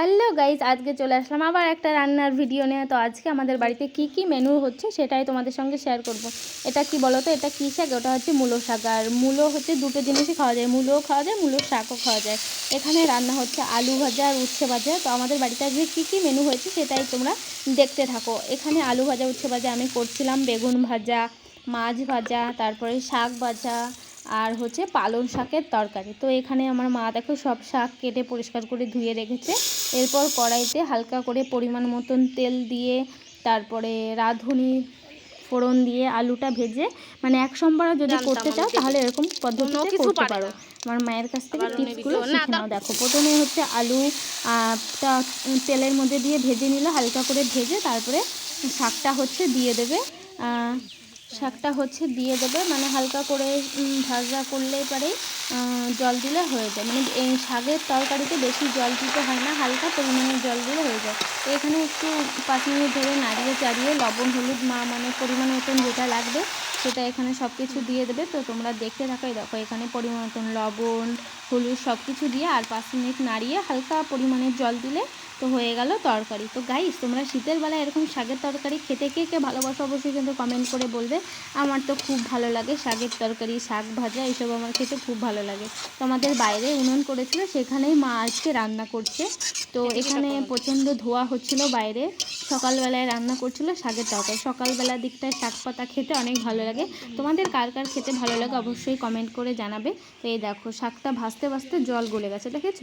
Hello guys আজকে চলে আসলাম আবার একটা রান্নার ভিডিও নিয়ে। তো আজকে আমাদের বাড়িতে কি কি মেনু হচ্ছে সেটাই তোমাদের সঙ্গে শেয়ার করব। এটা কি বলো তো? এটা কী শাক? ওটা হচ্ছে মূলো শাক। আর মূলো হচ্ছে দুটো জিনিসই খাওয়া যায়। মূলোও খাওয়া যায় মূলোর শাকও খাওয়া যায়। এখানে রান্না হচ্ছে আলু ভাজা আর উচ্ছে ভাজা। তো আমাদের বাড়িতে আজকে কী কী মেনু হয়েছে সেটাই তোমরা দেখতে থাকো। এখানে আলু ভাজা, উচ্ছে ভাজা আমি করছিলাম। বেগুন ভাজা, মাছ ভাজা, তারপরে শাক ভাজা আর হচ্ছে পালং শাকের তরকারি। তো এখানে আমার মা দেখো সব শাক কেটে পরিষ্কার করে ধুয়ে রেখেছে। এরপর কড়াইতে হালকা করে পরিমাণ মতন তেল দিয়ে তারপরে রাঁধুনি ফোড়ন দিয়ে আলুটা ভেজে মানে এক সম্বারও যদি করতে চাও তাহলে এরকম পদ্ধতিতে করতে পারো আমার মায়ের কাছ থেকে টিপসগুলো শিখে নাও। দেখো প্রথমে হচ্ছে আলু তেলের মধ্যে দিয়ে ভেজে নিলে হালকা করে ভেজে তারপরে শাকটা হচ্ছে দিয়ে দেবে। শাকটা হচ্ছে দিয়ে দেবে মানে হালকা করে ভাজা করলে পরে জল দিলে হয়ে যায়। মানে এই শাকের তরকারিতে বেশি জল দিতে হয় না, হালকা পরিমাণে জল দিলে হয়ে যায়। এখানে একটু পাঁচ মিনিট ধরে নাড়িয়ে চাড়িয়ে লবণ, হলুদ, মা মানে পরিমাণ মতন যেটা লাগবে, সেটা এখানে সব কিছু দিয়ে দেবে। তো তোমরা দেখতে থাকো দেখো এখানে পরিমাণ মতন লবণ, হলুদ সব কিছু দিয়ে আর পাঁচ মিনিট নাড়িয়ে হালকা পরিমাণে জল দিলে তো হয়ে গেল তরকারি। তো গাইস তোমরা শীতের বেলায় এরকম শাকের তরকারি খেতে কে কে ভালোবাসো অবশ্যই কিন্তু কমেন্ট করে বলবে। আমার তো খুব ভালো লাগে শাকের তরকারি, শাক ভাজা এইসব আমার খেতে খুব ভালো লাগে। তোমাদের বাইরে উনুন করেছিল, সেখানেই মা আজকে রান্না করছে। তো এখানে প্রচণ্ড ধোয়া হচ্ছিল বাইরে। সকালবেলায় রান্না করছিল শাকের তরকারি। সকালবেলার দিকটায় শাক পাতা খেতে অনেক ভালো লাগে। তোমাদের কার কার খেতে ভালো লাগে অবশ্যই কমেন্ট করে জানাবে। তো এই দেখো শাকটা ভাজতে ভাজতে জল গলে গেছে দেখেছ?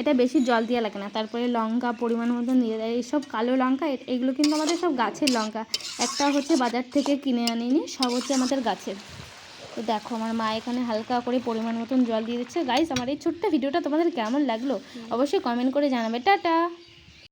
এটা বেশি জল দেওয়া লাগে না। তারপরে লঙ্কা পরিমাণ মতন দিয়ে দেয়। এইসব কালো লঙ্কা এগুলো কিন্তু আমাদের সব গাছের লঙ্কা। একটা হচ্ছে বাজার থেকে কিনে আনিনি সব হচ্ছে আমাদের গাছের। তো দেখো আমার মা এখানে হালকা করে পরিমাণ মতন জল দিয়ে দিচ্ছে। গাইস আমার এই ছোট্ট ভিডিওটা তোমাদের কেমন লাগল? অবশ্যই কমেন্ট করে জানাবে। টাটা!